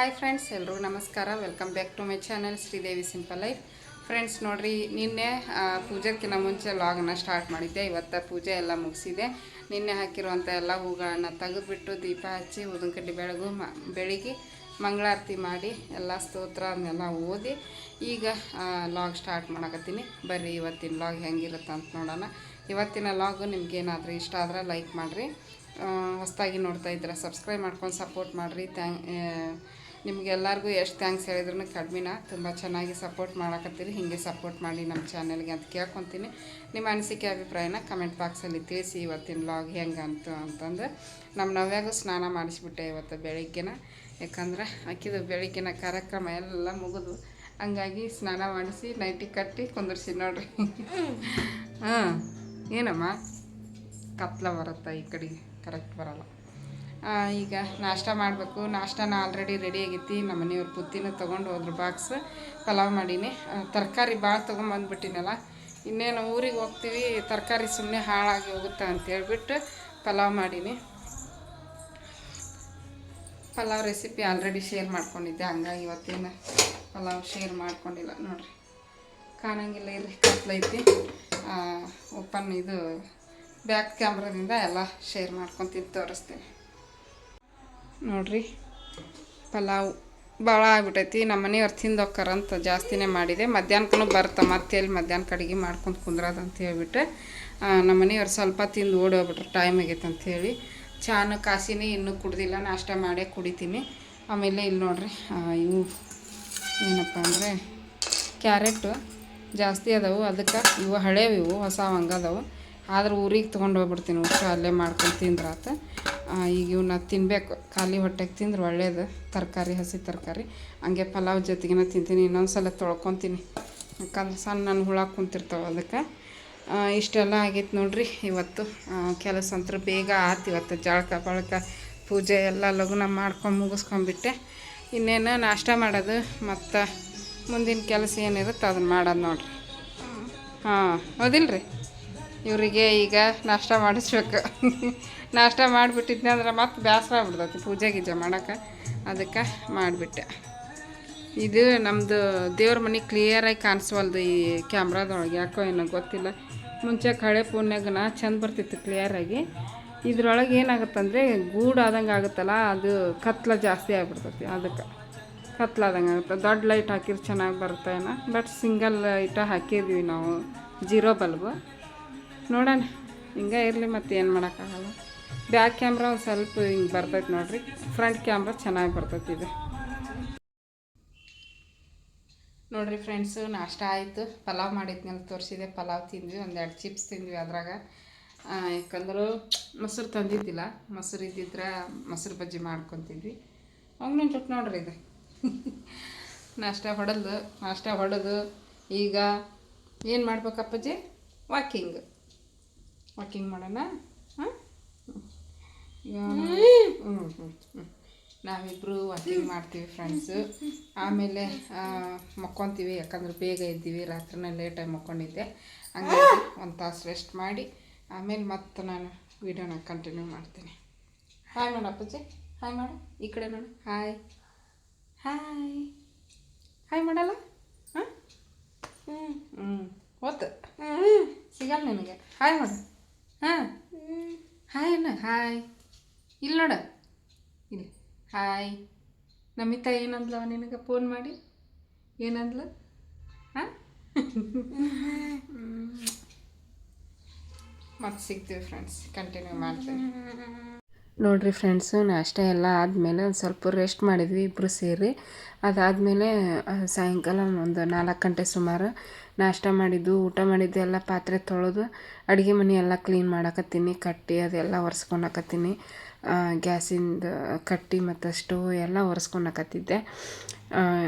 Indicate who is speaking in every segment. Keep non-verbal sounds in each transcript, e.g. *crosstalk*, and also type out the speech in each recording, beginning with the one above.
Speaker 1: Hi friends ಎಲ್ರಿಗೂ ನಮಸ್ಕಾರ. Welcome back to my channel Sridevi simple life friends ನೋಡಿರಿ, ನಿನ್ನೆ ಪೂಜೆಕ್ಕಿಂತ ಮುಂಚೆ ಲಾಗನ್ನ ಸ್ಟಾರ್ಟ್ ಮಾಡಿದ್ದೆ. ಇವತ್ತು ಪೂಜೆ ಎಲ್ಲ ಮುಗಿಸಿದೆ. ನಿನ್ನೆ ಹಾಕಿರುವಂಥ ಎಲ್ಲ ಹೂಗಳನ್ನ ತೆಗೆದುಬಿಟ್ಟು ದೀಪ ಹಚ್ಚಿ ಉದಿನ ಕಡ್ಡಿ ಬೆಳಗು ಮ, ಬೆಳಿಗ್ಗೆ ಮಂಗಳಾರತಿ ಮಾಡಿ ಎಲ್ಲ ಸ್ತೋತ್ರ ಅದನ್ನೆಲ್ಲ ಓದಿ ಈಗ ಲಾಗ್ ಸ್ಟಾರ್ಟ್ ಮಾಡಕತ್ತೀನಿ. ಬರ್ರಿ, ಇವತ್ತಿನ ಲಾಗ್ ಹೆಂಗಿರುತ್ತೆ ಅಂತ ನೋಡೋಣ. ಇವತ್ತಿನ ಲಾಗು ನಿಮ್ಗೇನಾದರೂ ಇಷ್ಟ ಆದ್ರೆ ಲೈಕ್ ಮಾಡಿರಿ. ಹೊಸದಾಗಿ ನೋಡ್ತಾ ಇದ್ರೆ ಸಬ್ಸ್ಕ್ರೈಬ್ ಮಾಡ್ಕೊಂಡು ಸಪೋರ್ಟ್ ಮಾಡಿರಿ. ಥ್ಯಾಂಕ್ ನಿಮಗೆಲ್ಲರಿಗೂ ಎಷ್ಟು ಥ್ಯಾಂಕ್ಸ್ ಹೇಳಿದ್ರು ಕಡಿಮೆನ. ತುಂಬ ಚೆನ್ನಾಗಿ ಸಪೋರ್ಟ್ ಮಾಡಕತ್ತೀರಿ. ಹೀಗೆ ಸಪೋರ್ಟ್ ಮಾಡಿ ನಮ್ಮ ಚಾನೆಲ್ಗೆ ಅಂತ ಕೇಳ್ಕೊತೀನಿ. ನಿಮ್ಮ ಅನಿಸಿಕೆ ಅಭಿಪ್ರಾಯನ ಕಮೆಂಟ್ ಬಾಕ್ಸಲ್ಲಿ ತಿಳಿಸಿ ಇವತ್ತಿನ ಲಾಗ್ ಹೆಂಗೆ ಅಂತ ಅಂತಂದು. ನಮ್ಮ ನವ್ಯಾಗೂ ಸ್ನಾನ ಮಾಡಿಸ್ಬಿಟ್ಟೆ ಇವತ್ತು ಬೆಳಿಗ್ಗೆನ. ಯಾಕಂದ್ರೆ ಆಕಿದು ಬೆಳಿಗ್ಗೆನ ಕಾರ್ಯಕ್ರಮ ಎಲ್ಲ ಮುಗಿದು ಹಂಗಾಗಿ ಸ್ನಾನ ಮಾಡಿಸಿ ನೈಟಿ ಕಟ್ಟಿ ಕುಂದರ್ಸಿ ನೋಡ್ರಿ. ಹಾಂ ಏನಮ್ಮ? ಕತ್ಲ ಬರುತ್ತಾ ಈ ಕಡೆಗೆ ಕರೆಕ್ಟ್ ಬರಲ್ಲ. ಈಗ ನಾಷ್ಟ ಮಾಡಬೇಕು. ನಾಷ್ಟನ ಆಲ್ರೆಡಿ ರೆಡಿ ಆಗೈತಿ. ನಮ್ಮ ಮನೆಯವ್ರು ಪುತ್ತಿನ ತೊಗೊಂಡು ಹೋದ್ರು ಬಾಕ್ಸ್ ಪಲಾವ್ ಮಾಡೀನಿ. ತರಕಾರಿ ಭಾಳ ತೊಗೊಂಬಂದ್ಬಿಟ್ಟಿನಲ್ಲ. ಇನ್ನೇನು ಊರಿಗೆ ಹೋಗ್ತೀವಿ. ತರಕಾರಿ ಸುಮ್ಮನೆ ಹಾಳಾಗಿ ಹೋಗುತ್ತೆ ಅಂತ ಹೇಳ್ಬಿಟ್ಟು ಪಲಾವ್ ಮಾಡೀನಿ. ಪಲಾವ್ ರೆಸಿಪಿ ಆಲ್ರೆಡಿ ಶೇರ್ ಮಾಡ್ಕೊಂಡಿದ್ದೆ. ಹಂಗಾಗಿ ಇವತ್ತೇನು ಪಲಾವ್ ಶೇರ್ ಮಾಡ್ಕೊಂಡಿಲ್ಲ ನೋಡಿರಿ. ಕಾಣಂಗಿಲ್ಲ ಇರ್ರಿ ಕತ್ಲೈತಿ ಓಪನ್ ಇದು ಬ್ಯಾಕ್ ಕ್ಯಾಮ್ರಾದಿಂದ ಎಲ್ಲ ಶೇರ್ ಮಾಡ್ಕೊತೀನಿ ತೋರಿಸ್ತೀನಿ. ನೋಡ್ರಿ. ಪಲಾವ್ ಭಾಳ ಆಗ್ಬಿಟ್ಟೈತಿ ನಮ್ಮ ಮನೆಯವ್ರು ತಿಂದು ಅಂತ ಜಾಸ್ತಿನೇ ಮಾಡಿದೆ. ಮಧ್ಯಾಹ್ನಕ್ಕೂ ಬರ್ತಾ ಮತ್ತೆ ಎಲ್ಲಿ ಮಧ್ಯಾಹ್ನಕ್ಕೆ ಕಡೆಗೆ ಮಾಡ್ಕೊಂಡು ಕುಂದ್ರದಂತ ಅಂತ ಹೇಳ್ಬಿಟ್ಟು ನಮ್ಮ ಮನೆಯವ್ರು ಸ್ವಲ್ಪ ತಿಂದು ಓಡಿ ಹೋಗ್ಬಿಟ್ರು ಟೈಮ್ ಆಗೈತೆ ಅಂಥೇಳಿ ಚಾನು, ಕಾಸಿನೇ ಇನ್ನೂ ಕುಡ್ದಿಲ್ಲ. ನಾಷ್ಟ ಮಾಡೇ ಕುಡಿತೀನಿ. ಆಮೇಲೆ ಇಲ್ಲಿ ನೋಡ್ರಿ ಇವು ಏನಪ್ಪ ಅಂದರೆ ಕ್ಯಾರೆಟು ಜಾಸ್ತಿ ಅದಾವು. ಅದಕ್ಕೆ ಇವು ಹಳೇವು ಇವು, ಹೊಸ ಹಂಗದವು ಆದ್ರೆ ಊರಿಗೆ ತೊಗೊಂಡು ಹೋಗ್ಬಿಡ್ತೀನಿ. ಊಟ ಅಲ್ಲೇ ಮಾಡ್ಕೊಂಡು ತಿಂದ್ರಾತ. ಆತ ಈಗ ಇವನ್ನ ತಿನ್ನಬೇಕು ಖಾಲಿ ಹೊಟ್ಟೆಗೆ ತಿಂದ್ರೆ ಒಳ್ಳೇದು. ತರಕಾರಿ ಹಸಿ ತರಕಾರಿ. ಹಂಗೆ ಪಲಾವ್ ಜೊತೆಗಿನ ತಿಂತೀನಿ. ಇನ್ನೊಂದು ಸಲ ತೊಳ್ಕೊತೀನಿ. ಯಾಕಂದ್ರೆ ಸಣ್ಣ ನನ್ನ ಹುಳ ಕುಂತಿರ್ತಾವೆ ಅದಕ್ಕೆ. ಇಷ್ಟೆಲ್ಲ ಆಗೈತೆ ನೋಡ್ರಿ ಇವತ್ತು. ಕೆಲಸ ಅಂತೂ ಬೇಗ ಆತು ಇವತ್ತು. ಜಳಕ ಬಳಕ ಪೂಜೆ ಎಲ್ಲ ಲಗುನ ಮಾಡ್ಕೊಂಡು ಮುಗಿಸ್ಕೊಂಬಿಟ್ಟೆ ಇನ್ನೇನು ನಾಷ್ಟ ಮಾಡೋದು ಮತ್ತು ಮುಂದಿನ ಕೆಲಸ ಏನಿರುತ್ತೆ ಅದನ್ನು ಮಾಡೋದು ನೋಡ್ರಿ. ಹಾಂ ಹೌದಿಲ್ರಿ? ಇವರಿಗೆ ಈಗ ನಾಷ್ಟ ಮಾಡಿಸ್ಬೇಕು. ನಾಷ್ಟ ಮಾಡಿಬಿಟ್ಟಿದ್ನಂದ್ರೆ ಮತ್ತೆ ಬೇಸರ ಆಗ್ಬಿಡ್ತೈತಿ ಪೂಜೆ ಗೀಜೆ ಮಾಡೋಕೆ. ಅದಕ್ಕೆ ಮಾಡಿಬಿಟ್ಟೆ. ಇದು ನಮ್ಮದು ದೇವ್ರ ಮನೆ ಕ್ಲಿಯರಾಗಿ ಕಾಣಿಸ್ವಲ್ದು ಈ ಕ್ಯಾಮ್ರಾದೊಳಗೆ. ಯಾಕೋ ಏನೋ ಗೊತ್ತಿಲ್ಲ. ಮುಂಚೆ ಕಳೆ ಫೋನ್ಯಾಗನ ಚೆಂದ ಬರ್ತಿತ್ತು ಕ್ಲಿಯರಾಗಿ ಇದ್ರೊಳಗೆ ಏನಾಗುತ್ತಂದರೆ ಗೂಡು ಆದಂಗೆ ಆಗುತ್ತಲ್ಲ, ಅದು ಕತ್ಲ ಜಾಸ್ತಿ ಆಗಿಬಿಡ್ತೈತಿ ಅದಕ್ಕೆ. ಕತ್ಲಾದಂಗೆ ಆಗುತ್ತೆ. ದೊಡ್ಡ ಲೈಟ್ ಹಾಕಿದ್ರೆ ಚೆನ್ನಾಗಿ ಬರುತ್ತೆ ಬಟ್ ಸಿಂಗಲ್ ಲೈಟ ಹಾಕಿದ್ವಿ ನಾವು. ಜೀರೋ ಬಲ್ಬು ನೋಡೋಣ. ಹಿಂಗೆ ಇರಲಿ ಮತ್ತೆ ಏನು ಮಾಡೋಕ್ಕಾಗಲ್ಲ. ಬ್ಯಾಕ್ ಕ್ಯಾಮ್ರಾ ಒಂದು ಸ್ವಲ್ಪ ಹಿಂಗೆ ಬರ್ತೈತೆ ನೋಡಿರಿ. ಫ್ರಂಟ್ ಕ್ಯಾಮ್ರಾ ಚೆನ್ನಾಗಿ ಬರ್ತೈತಿ ಇದು. ನೋಡ್ರಿ ಫ್ರೆಂಡ್ಸು ನಾಷ್ಟ ಆಯಿತು. ಪಲಾವ್ ಮಾಡಿದ್ಮೇಲೆ ತೋರಿಸಿದೆ. ಪಲಾವ್ ತಿಂದ್ವಿ. ಒಂದೆರಡು ಚಿಪ್ಸ್ ತಿಂದ್ವಿ ಅದ್ರಾಗ. ಯಾಕಂದ್ರೆ ಮೊಸರು ತಂದಿದ್ದಿಲ್ಲ. ಮೊಸರು ಇದ್ದಿದ್ರೆ ಮೊಸರು ಬಜ್ಜಿ ಮಾಡ್ಕೊತಿದ್ವಿ. ಅವನು ಜೊತೆ ನೋಡ್ರಿ ಇದು. ನಾಷ್ಟ ಹೊಡೆದು ನಾಷ್ಟ ಹೊಡೆದು. ಈಗ ಏನು ಮಾಡ್ಬೇಕಪ್ಪಜ್ಜಿ ವಾಕಿಂಗ್ ವಾಕಿಂಗ್ ಮಾಡೋಣ? ಹಾಂ? ಹ್ಞೂ ಹ್ಞೂ ಹ್ಞೂ ನಾವಿಬ್ಬರು ವಾಕಿಂಗ್ ಮಾಡ್ತೀವಿ ಫ್ರೆಂಡ್ಸು ಆಮೇಲೆ ಮಕ್ಕೊತೀವಿ ಯಾಕಂದ್ರೆ ಬೇಗ ಇದ್ದೀವಿ ರಾತ್ರಿನೇ ಲೇಟಾಗಿ ಮಕ್ಕೊಂಡಿದ್ದೆ. ಹಂಗಾಗಿ ಒಂದು ತಾಸು ರೆಸ್ಟ್ ಮಾಡಿ ಆಮೇಲೆ ಮತ್ತೆ ನಾನು ವೀಡಿಯೋನ ಕಂಟಿನ್ಯೂ ಮಾಡ್ತೀನಿ. ಹಾಯ್ ಮಾಡು ಅಪ್ಪಾಜಿ. ಹಾಯ್ ಮಾಡು. ಈ ಕಡೆ ನೋಡು. ಹಾಯ್ ಹಾಯ್ ಹಾಯ್ ಮಾಡಲ್ಲ? ಹಾಂ? ಹ್ಞೂ ಹ್ಞೂ ಓತ್. ಸಿಗಲ್ಲ ನಿನಗೆ. ಹಾಯ್ ಮಾಡು. ಹಾಂ? ಹಾಯ್ ಅಣ್ಣ ಹಾಯ್ ಇಲ್ಲ ನೋಡು. ಇಲ್ಲಿ. ಹಾಯ್ ನಮಿತ ಏನಂದ್ಲ ನಿನಗೆ ಫೋನ್ ಮಾಡಿ? ಏನಂದ್ಲ? ಹಾಂ? ಮತ್ತೆ ಸಿಗ್ತೀವಿ ಫ್ರೆಂಡ್ಸ್ ಕಂಟಿನ್ಯೂ ಮಾಡ್ತೀವಿ ನೋಡಿರಿ ಫ್ರೆಂಡ್ಸು ನಾಷ್ಟ ಎಲ್ಲ ಆದಮೇಲೆ ಒಂದು ಸ್ವಲ್ಪ ರೆಸ್ಟ್ ಮಾಡಿದ್ವಿ ಇಬ್ಬರು ಸೇರಿ. ಅದಾದಮೇಲೆ ಸಾಯಂಕಾಲ ಒಂದು ನಾಲ್ಕು ಗಂಟೆ ಸುಮಾರು ನಾಷ್ಟ ಮಾಡಿದ್ದು, ಊಟ ಮಾಡಿದ್ದು, ಎಲ್ಲ ಪಾತ್ರೆ ತೊಳೆದು, ಅಡುಗೆ ಮನೆ ಎಲ್ಲ ಕ್ಲೀನ್ ಮಾಡಕತ್ತೀನಿ, ಕಟ್ಟಿ ಅದೆಲ್ಲ ಒರೆಸ್ಕೊಳಕತ್ತೀನಿ ಗ್ಯಾಸಿಂದ ಕಟ್ಟಿ ಮತ್ತು ಸ್ಟವ್ ಎಲ್ಲ ಒರೆಸ್ಕೊಳಕತ್ತಿದ್ದೆ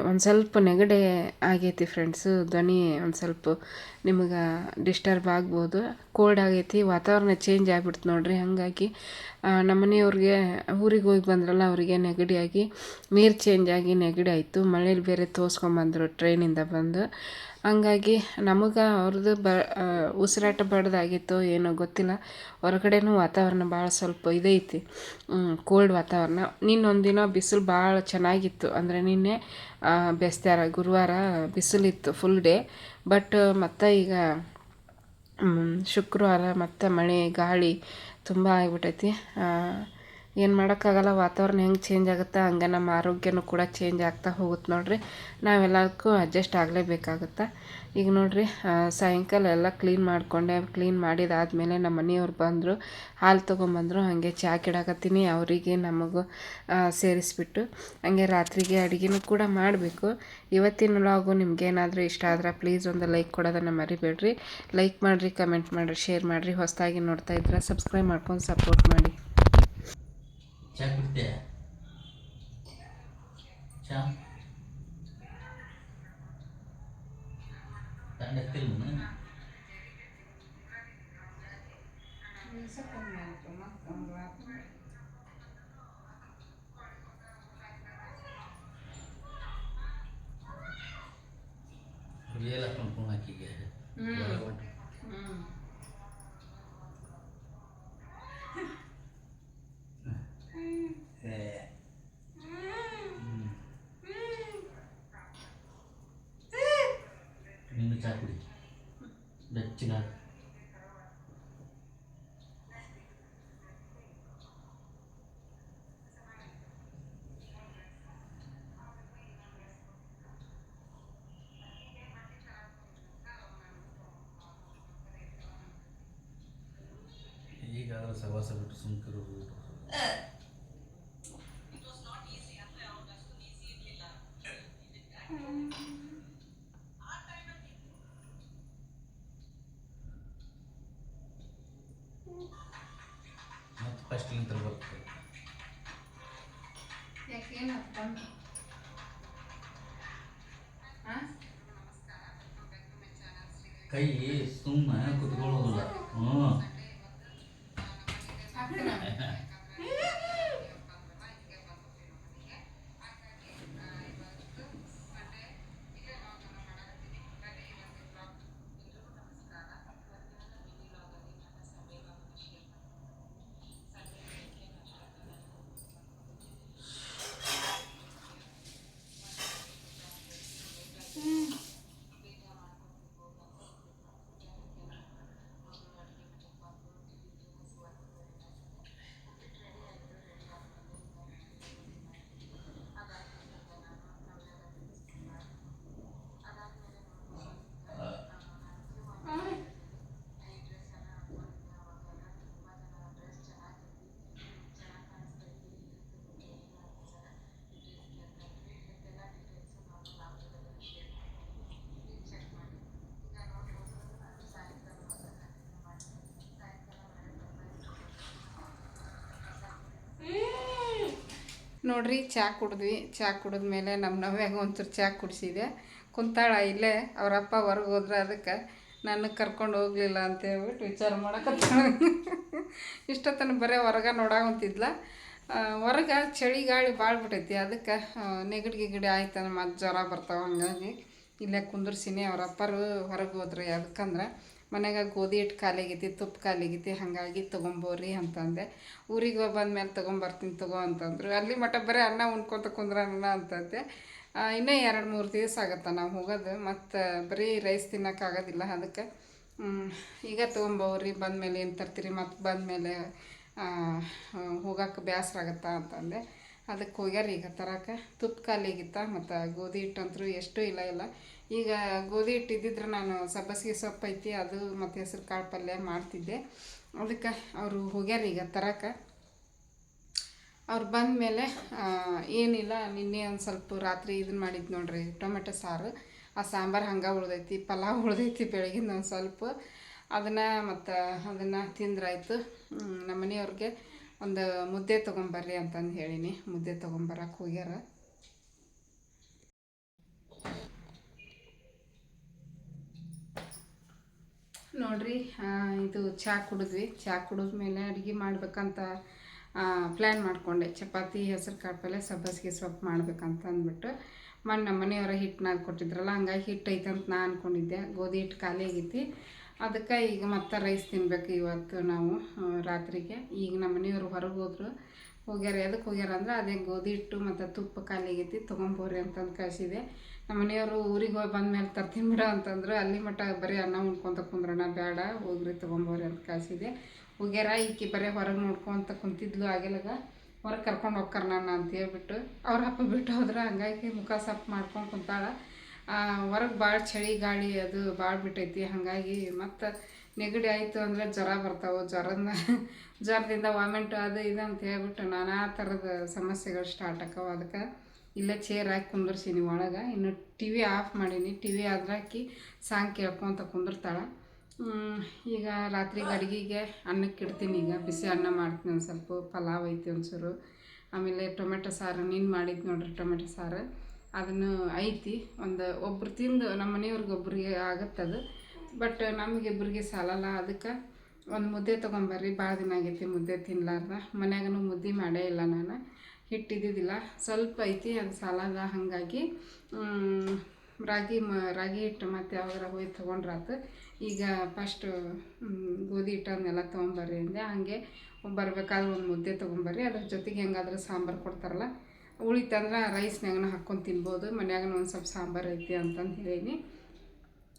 Speaker 1: ಒಂದು ಸ್ವಲ್ಪ ನೆಗಡಿ ಆಗೈತಿ ಫ್ರೆಂಡ್ಸು, ಧ್ವನಿ ಒಂದು ಸ್ವಲ್ಪ ನಿಮಗೆ ಡಿಸ್ಟರ್ಬ್ ಆಗ್ಬೋದು, ಕೋಲ್ಡ್ ಆಗೈತಿ, ವಾತಾವರಣ ಚೇಂಜ್ ಆಗ್ಬಿಡ್ತು ನೋಡ್ರಿ. ಹಾಗಾಗಿ ನಮ್ಮ ಮನೆಯವ್ರಿಗೆ, ಊರಿಗೆ ಹೋಗಿ ಬಂದ್ರಲ್ಲ, ಅವರಿಗೆ ನೆಗಡಿ ಆಗಿ, ನೀರು ಚೇಂಜ್ ಆಗಿ ನೆಗಡಿ ಆಯಿತು. ಮಳೇಲಿ ಬೇರೆ ತೋರಿಸ್ಕೊಂಬಂದರು ಟ್ರೈನಿಂದ ಬಂದು. ಹಂಗಾಗಿ ನಮಗೆ ಅವ್ರದ್ದು ಬ ಉಸಿರಾಟ ಬಡ್ದಾಗಿತ್ತು ಏನೋ ಗೊತ್ತಿಲ್ಲ. ಹೊರಗಡೆನೂ ವಾತಾವರಣ ಭಾಳ ಸ್ವಲ್ಪ ಇದೈತಿ. ಕೋಲ್ಡ್ ವಾತಾವರಣ. ನಿನ್ನೊಂದಿನ ಬಿಸಿಲು ಭಾಳ ಚೆನ್ನಾಗಿತ್ತು. ಅಂದರೆ ನಿನ್ನೆ ಬೆಸ್ತಾರ ಗುರುವಾರ ಬಿಸಿಲಿತ್ತು ಫುಲ್ ಡೇ ಬಟ್ ಮತ್ತೆ ಈಗ ಶುಕ್ರವಾರ ಮತ್ತು ಮಳೆ, ಗಾಳಿ ತುಂಬ ಆಗಿಬಿಟ್ಟೈತಿ ಏನು ಮಾಡೋಕ್ಕಾಗಲ್ಲ, ವಾತಾವರಣ ಹೆಂಗೆ ಚೇಂಜ್ ಆಗುತ್ತೆ, ಹಂಗೆ ನಮ್ಮ ಆರೋಗ್ಯನೂ ಕೂಡ ಚೇಂಜ್ ಆಗ್ತಾ ಹೋಗುತ್ತೆ ನೋಡಿರಿ. ನಾವೆಲ್ಲದಕ್ಕೂ ಅಡ್ಜಸ್ಟ್ ಆಗಲೇಬೇಕಾಗುತ್ತೆ? ಈಗ ನೋಡಿರಿ ಸಾಯಂಕಾಲ ಎಲ್ಲ ಕ್ಲೀನ್ ಮಾಡಿಕೊಂಡೆ ಕ್ಲೀನ್ ಮಾಡಿದಾದಮೇಲೆ ನಮ್ಮ ಮನೆಯವ್ರು ಬಂದರು, ಹಾಲು ತೊಗೊಂಬಂದರು, ಹಾಗೆ ಚಾ ಕಿಡಾಕತ್ತೀನಿ ಅವರಿಗೆ ನಮಗೂ ಸೇರಿಸ್ಬಿಟ್ಟು, ಹಾಗೆ ರಾತ್ರಿಗೆ ಅಡುಗೆನೂ ಕೂಡ ಮಾಡಬೇಕು. ಇವತ್ತಿನ ಲಾಗು ನಿಮ್ಗೇನಾದರೂ ಇಷ್ಟ ಆದ್ರೆ ಪ್ಲೀಸ್ ಒಂದು ಲೈಕ್ ಕೊಡೋದನ್ನು ಮರಿಬೇಡ್ರಿ. ಲೈಕ್ ಮಾಡಿರಿ ಕಮೆಂಟ್ ಮಾಡಿರಿ ಶೇರ್ ಮಾಡಿರಿ, ಹೊಸದಾಗಿ ನೋಡ್ತಾ ಇದ್ರೆ ಸಬ್ಸ್ಕ್ರೈಬ್ ಮಾಡ್ಕೊಂಡು ಸಪೋರ್ಟ್ ಮಾಡಿ.
Speaker 2: ಚಾ ಕುಡ್ತೀಯ ಚಾ ತಂಡಕ್ತಿಲ್ವ ಕುಡಿಯಲ್ಲ ಈಗಾದರೂ ಸವಾಸ ಬಿಟ್ಟು ಸುಮ್ಕಿರೋದು ಮತ್ತು ಫಸ್ಟ್ಲಿಂದ ಬರ್ತದೆ ಕೈ
Speaker 1: ನೋಡ್ರಿ ಚಹಾ ಕುಡಿದ್ವಿ. ಚಹಾ ಕುಡಿದ್ಮೇಲೆ ನಮ್ಮ ನವ್ಯಾಗ ಒಂಚೂರು ಚಹಾ ಕುಡಿಸಿದೆ. ಕುಂತಾಳ ಇಲ್ಲೇ ಅವರಪ್ಪ ಹೊರಗೆ ಹೋದ್ರೆ ಅದಕ್ಕೆ ನನಗೆ ಕರ್ಕೊಂಡು ಹೋಗಲಿಲ್ಲ ಅಂತ ಹೇಳ್ಬಿಟ್ಟು ವಿಚಾರ ಮಾಡಕತ್ತಾಳ ಇಷ್ಟೊತ್ತನ ಬರೀ ಹೊರಗೆ ನೋಡಾಗಂತಿದ್ಲ ಹೊರಗೆ ಚಳಿಗಾಳಿ ಭಾಳ ಬಿಟ್ಟೈತಿ ಅದಕ್ಕೆ ನೆಗಡಿ ಗಿಗಡಿ ಆಯ್ತು ಮತ್ತು ಜ್ವರ ಬರ್ತಾವೆ ಹಂಗಾಗಿ ಇಲ್ಲೇ ಕುಂದ್ರಿಸಿನಿ. ಅವ್ರ ಹೊರಗೆ ಹೋದ್ರಿ ಅದಕ್ಕಂದ್ರೆ ಮನ್ಯಾಗ ಗೋಧಿ ಹಿಟ್ಟು ಖಾಲಿಯಾಗೈತಿ, ತುಪ್ಪ ಖಾಲಿಯಾಗೈತಿ, ಹಾಗಾಗಿ ತೊಗೊಂಬೋರಿ ಅಂತಂದೆ. ಊರಿಗೆ ಹೋಗಿ ಬಂದ್ಮೇಲೆ ತೊಗೊಂಬರ್ತೀನಿ ತಗೋ ಅಂತಂದರು. ಅಲ್ಲಿ ಮಟ್ಟ ಬರೀ ಅನ್ನ ಉಣ್ಕೊತ ಕುಂದ್ರಣ್ಣ ಅಂತಂದೆ. ಇನ್ನೂ ಎರಡು ಮೂರು ದಿವಸ ಆಗುತ್ತೆ ನಾವು ಹೋಗೋದು. ಮತ್ತು, ಬರೀ ರೈಸ್ ತಿನ್ನೋಕ್ಕಾಗೋದಿಲ್ಲ ಅದಕ್ಕೆ. ಈಗ ತೊಗೊಂಬೋರಿ, ಬಂದಮೇಲೆ ಏನು ತರ್ತೀರಿ? ಮತ್ತು ಬಂದಮೇಲೆ ಹೋಗಕ್ಕೆ ಬೇಸರ ಆಗತ್ತಾ ಅಂತಂದೆ. ಅದಕ್ಕೆ ಹೋಗ್ಯಾರ ಈಗ ತರಕ್ಕೆ ತುಪ್ಪ ಖಾಲಿಯಾಗಿತ್ತ, ಮತ್ತು ಗೋಧಿ ಹಿಟ್ಟಂತರೂ ಎಷ್ಟು ಇಲ್ಲ ಇಲ್ಲ ಈಗ ಗೋಧಿ ಹಿಟ್ಟು ಇದ್ದಿದ್ರೆ ನಾನು ಸಬ್ಬಸಿಗೆ ಸೊಪ್ಪು ಐತಿ, ಅದು ಮತ್ತು ಹೆಸರು ಕಾಳು ಪಲ್ಯ ಮಾಡ್ತಿದ್ದೆ. ಅದಕ್ಕೆ ಅವರು ಹೋಗ್ಯಾರ ಈಗ ತರಕ್ಕೆ ಅವ್ರು ಬಂದಮೇಲೆ ಏನಿಲ್ಲ, ನಿನ್ನೆ ಒಂದು ಸ್ವಲ್ಪ ರಾತ್ರಿ ಇದನ್ನ ಮಾಡಿದ್ದು ನೋಡ್ರಿ, ಟೊಮೆಟೊ ಸಾರು. ಆ ಸಾಂಬಾರು ಹಂಗೆ ಉಳ್ದೈತಿ, ಪಲಾವ್ ಉಳ್ದೈತಿ ಬೆಳಗಿನ ಒಂದು ಸ್ವಲ್ಪ. ಅದನ್ನು ಮತ್ತು ಅದನ್ನು ತಿಂದ್ರಾಯ್ತು. ನಮ್ಮ ಮನೆಯವ್ರಿಗೆ ಒಂದು ಮುದ್ದೆ ತೊಗೊಂಬರ್ರಿ ಅಂತಂದು ಹೇಳೀನಿ, ಮುದ್ದೆ ತೊಗೊಂಬರಕ್ಕೆ ಹೋಗ್ಯಾರ. ನೋಡ್ರಿ ಇದು ಚಹಾ ಕುಡಿದ್ವಿ. ಚಹಾ ಕುಡಿದ್ಮೇಲೆ ಅಡುಗೆ ಮಾಡ್ಬೇಕಂತ ಪ್ಲ್ಯಾನ್ ಮಾಡಿಕೊಂಡೆ. ಚಪಾತಿ, ಹೆಸರು ಕಾಳು ಸಬ್ಬಸಿಗೆ ಸೊಪ್ಪು ಮಾಡ್ಬೇಕಂತ ಅಂದ್ಬಿಟ್ಟು ಮೊನ್ನೆ ನಮ್ಮ ಮನೆಯವರ ಹಿಟ್ಟು ಕೊಟ್ಟಿದ್ರಲ್ಲ, ಹಂಗಾಗಿ ಹಿಟ್ಟು ಐತೆ ಅಂತ ನಾ ಅಂದ್ಕೊಂಡಿದ್ದೆ ಗೋಧಿ ಹಿಟ್ಟು ಖಾಲಿ ಆಗೈತಿ. ಅದಕ್ಕೆ ಈಗ ಮತ್ತೆ ರೈಸ್ ತಿನ್ಬೇಕು ಇವತ್ತು ನಾವು ರಾತ್ರಿಗೆ. ಈಗ ನಮ್ಮ ಮನೆಯವರು ಹೊರಗೆ ಹೋದ್ರು. ಹೋಗ್ಯಾರ ಎದಕ್ಕೆ ಹೋಗ್ಯಾರ ಅಂದ್ರೆ ಅದೇ ಗೋಧಿ ಹಿಟ್ಟು ಮತ್ತು ತುಪ್ಪ ಖಾಲಿ ಆಗೈತಿ, ತೊಗೊಂಬೋರಿ ಅಂತಂದು ಕಳಿಸಿದೆ. ನಮ್ಮ ಮನೆಯವರು ಊರಿಗೆ ಹೋಗಿ ಬಂದ್ಮೇಲೆ ತರ್ತೀನಿ ಬಿಡ ಅಂತಂದ್ರು. ಅಲ್ಲಿ ಮಟ್ಟ ಬರೀ ಅನ್ನ ಉಣ್ಕೊತ ಕುಂದ್ರಣ ಬೇಡ. ಹೋಗ್ರಿ ತೊಗೊಂಬೋರಿ ಅಂತ ಕಾಸಿದೆ ಹೋಗ್ಯಾರ, ಈಕಿ ಬರೀ ಹೊರಗೆ ನೋಡ್ಕೊಂತ ಕುಂತಿದ್ಲು ಆಗಿಲ್ಲಗ. ಹೊರಗೆ ಕರ್ಕೊಂಡು ಹೋಗ್ಕರ್ ನಾನು ಅಂತ ಹೇಳ್ಬಿಟ್ಟು ಅವ್ರ ಹಪ್ಪ ಬಿಟ್ಟು ಹೋದ್ರೆ. ಹಂಗಾಗಿ ಮುಖ ಸಪ್ ಮಾಡ್ಕೊಂಡು ಕುಂತಾಳ. ಹೊರಗೆ ಭಾಳ ಚಳಿ ಗಾಳಿ ಅದು ಭಾಳ ಬಿಟ್ಟೈತಿ. ಹಾಗಾಗಿ ಮತ್ತು ನೆಗಡಿ ಆಯಿತು ಅಂದರೆ ಜ್ವರ ಬರ್ತಾವೆ. ಜ್ವರದ *laughs* ಜ್ವರದಿಂದ ವಾಮಿಂಟು ಅದು ಇದು ಅಂತ ಹೇಳ್ಬಿಟ್ಟು ನಾನಾ ಥರದ ಸಮಸ್ಯೆಗಳು ಸ್ಟಾರ್ಟ್ ಆಕವು ಅದಕ್ಕೆ. ಇಲ್ಲೇ ಚೇರ್ ಹಾಕಿ ಕುಂದರ್ಸೀನಿ ಒಳಗೆ. ಇನ್ನು ಟಿ ವಿ ಆಫ್ ಮಾಡೀನಿ ಟಿ ವಿ ಹಾಕಿ ಸಾಂಗ್ ಕೇಳ್ಕೊಂತ ಕುಂದಿರ್ತಾಳೆ. ಈಗ ರಾತ್ರಿಗೆ ಅಡುಗೆಗೆ ಅನ್ನಕ್ಕೆ ಇಡ್ತೀನಿ. ಈಗ ಬಿಸಿ ಅನ್ನ ಮಾಡ್ತೀನಿ ಒಂದು ಸ್ವಲ್ಪ. ಪಲಾವ್ ಐತಿ ಒಂಚೂರು. ಆಮೇಲೆ ಟೊಮೆಟೊ ಸಾರು, ನೀನು ಮಾಡಿದ್ದು ನೋಡ್ರಿ ಟೊಮೆಟೊ ಸಾರು. ಅದನ್ನು ಐತಿ. ಒಂದು ಒಬ್ರು ತಿಂದು ನಮ್ಮ ಮನೆಯವ್ರಿಗೆ ಒಬ್ರಿಗೆ ಅದು. ಬಟ್ ನಮಗಿಬ್ಬರಿಗೆ ಸಾಲಲ್ಲ. ಅದಕ್ಕೆ ಒಂದು ಮುದ್ದೆ ತೊಗೊಂಬರ್ರಿ ಭಾಳ ದಿನ ಆಗೈತಿ ಮುದ್ದೆ ತಿನ್ನಲಾರ್ದ ಮನ್ಯಾಗನು ಮುದ್ದೆ ಮಾಡೇ ಇಲ್ಲ ನಾನು. ಹಿಟ್ಟಿದ್ದಿದ್ದಿಲ್ಲ. ಸ್ವಲ್ಪ ಐತಿ ಅದು ಸಾಲದ ಹಾಗಾಗಿ ರಾಗಿ ಮ, ರಾಗಿ ಹಿಟ್ಟು ಮತ್ತು ಯಾವಾಗ ಹೋಗಿ ತೊಗೊಂಡ್ರಾತು. ಈಗ ಫಸ್ಟು ಗೋಧಿ ಹಿಟ್ಟನ್ನೆಲ್ಲ ತೊಗೊಂಬರ್ರಿ ಅಂದೆ. ಹಾಗೆ ಬರಬೇಕಾದ್ರೆ ಒಂದು ಮುದ್ದೆ ತೊಗೊಂಬರ್ರಿ. ಅದ್ರ ಜೊತೆಗೆ ಹೆಂಗಾದ್ರೆ ಸಾಂಬಾರು ಕೊಡ್ತಾರಲ್ಲ, ಉಳಿತಂದ್ರೆ ರೈಸ್ನಾಗನ ಹಾಕ್ಕೊಂಡು ತಿನ್ಬೋದು. ಮನ್ಯಾಗನ ಒಂದು ಸ್ವಲ್ಪ ಸಾಂಬಾರು ಐತಿ ಅಂತಂದು ಹೇಳೀನಿ.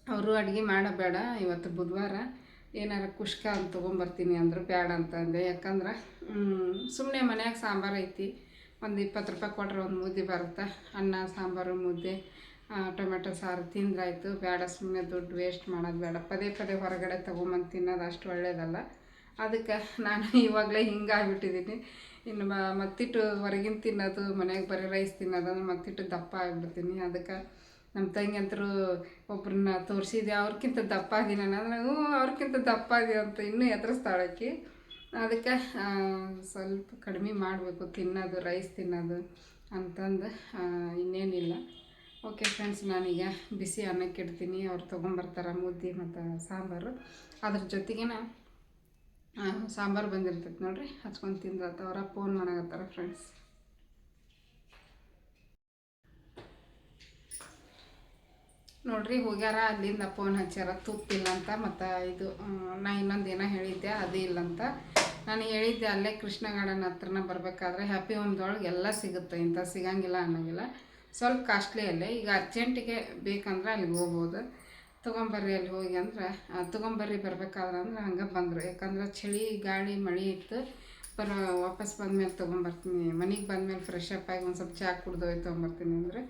Speaker 1: ಅವರು ಅಡುಗೆ ಮಾಡಬೇಡ ಇವತ್ತು ಬುಧವಾರ. ಏನಾರ ಕುಷ್ಕ ಅಂತ ತೊಗೊಂಬರ್ತೀನಿ ಅಂದ್ರೆ ಬೇಡ ಅಂತಂದೆ ಯಾಕಂದ್ರೆ ಸುಮ್ಮನೆ ಮನ್ಯಾಗ ಸಾಂಬಾರು ಐತಿ. ಒಂದು ಇಪ್ಪತ್ತು ರೂಪಾಯಿ ಕೊಟ್ಟರೆ ಒಂದು ಮುದ್ದೆ ಬರುತ್ತೆ. ಅನ್ನ, ಸಾಂಬಾರು, ಮುದ್ದೆ ಟೊಮೆಟೊ, ಸಾರು ತಿಂದ್ರಾಯ್ತು. ಬೇಡ ಸುಮ್ಮನೆ ದುಡ್ಡು ವೇಸ್ಟ್ ಮಾಡೋದು ಬೇಡ. ಪದೇ ಪದೇ ಹೊರಗಡೆ ತೊಗೊಂಬಂದು ತಿನ್ನೋದು ಅಷ್ಟು ಒಳ್ಳೇದಲ್ಲ. ಅದಕ್ಕೆ ನಾನು ಇವಾಗಲೇ ಹಿಂಗಾಗ್ಬಿಟ್ಟಿದ್ದೀನಿ. ಇನ್ನು ಮತ್ತಿಟ್ಟು ಹೊರಗಿನ ತಿನ್ನೋದು, ಮನೆಗೆ ಬರೀ ರೈಸ್ ತಿನ್ನೋದು ಅಂದ್ರೆ ಮತ್ತಿಟ್ಟು ದಪ್ಪ ಆಗಿಬಿಡ್ತೀನಿ. ಅದಕ್ಕೆ ನಮ್ಮ ತಂಗಿ ಅಂತರೂ ಒಬ್ರನ್ನ ತೋರಿಸಿದೆ ಅವ್ರಿಗಿಂತ ದಪ್ಪ ಅದೀನಿ ನಾನು ಅವ್ರಿಗಿಂತ ದಪ್ಪ ಅಂತ ಇನ್ನೂ ಎದುರಿಸ್ತಾಳಕ್ಕಿ ಅದಕ್ಕೆ ಸ್ವಲ್ಪ ಕಡಿಮೆ ಮಾಡಬೇಕು, ತಿನ್ನೋದು ರೈಸ್ ತಿನ್ನೋದು ಅಂತಂದು ಇನ್ನೇನಿಲ್ಲ. ಓಕೆ ಫ್ರೆಂಡ್ಸ್ ನಾನೀಗ ಬಿಸಿ ಅನ್ನಕ್ಕೆ ಇಡ್ತೀನಿ. ಅವ್ರು ತೊಗೊಂಬರ್ತಾರೆ ಮುದ್ದೆ ಮತ್ತು ಸಾಂಬಾರು. ಅದ್ರ ಜೊತೆಗೇನ ಸಾಂಬಾರು ಬಂದಿರ್ತೈತೆ ನೋಡಿರಿ, ಹಚ್ಕೊಂಡು ತಿಂದ್ರತ್ತ ಅವರ ಫೋನ್ ಮಾಡಕತ್ತಾರ ಫ್ರೆಂಡ್ಸ್ ನೋಡ್ರಿ, ಹೋಗ್ಯಾರ, ಅಲ್ಲಿಂದ ಫೋನ್ ಹಚ್ಚಾರ ತುಪ್ಪಿಲ್ಲ ಅಂತ ಮತ್ತು ಇದು ನಾ ಇನ್ನೊಂದು ಏನೋ ಹೇಳಿದ್ದೆ, ಅದು ಇಲ್ಲಂತ. ನಾನು ಹೇಳಿದ್ದೆ ಅಲ್ಲೇ ಕೃಷ್ಣ ಗಾರ್ಡನ್ ಹತ್ರನ ಬರಬೇಕಾದ್ರೆ ಹ್ಯಾಪಿ ಹೋಮ್ದೊಳಗೆ ಎಲ್ಲ ಸಿಗುತ್ತೆ, ಇಂಥ ಸಿಗಂಗಿಲ್ಲ ಅನ್ನೋಂಗಿಲ್ಲ. ಸ್ವಲ್ಪ ಕಾಸ್ಟ್ಲಿ ಅಲ್ಲೇ. ಈಗ ಅರ್ಜೆಂಟಿಗೆ ಬೇಕಂದ್ರೆ ಅಲ್ಲಿಗೆ ಹೋಗ್ಬೋದು. ತೊಗೊಂಬರ್ರಿ ಅಲ್ಲಿ ಹೋಗಿ ಅಂದ್ರೆ ತೊಗೊಂಬರ್ರಿ ಬರ್ಬೇಕಾದ್ರೆ ಅಂದ್ರೆ ಹಂಗೆ ಬಂದರು. ಯಾಕಂದ್ರೆ ಚಳಿ, ಗಾಳಿ, ಮಳೆ ಇತ್ತು. ಬರ ವಾಪಸ್ ಬಂದಮೇಲೆ ತೊಗೊಂಬರ್ತೀನಿ. ಮನೆಗೆ ಬಂದಮೇಲೆ ಫ್ರೆಶ್ ಅಪ್ ಆಗಿ ಒಂದು ಸ್ವಲ್ಪ ಚಹಾ ಕುಡ್ದು ಹೋಗಿ ತೊಗೊಂಬರ್ತೀನಿ ಅಂದರೆ,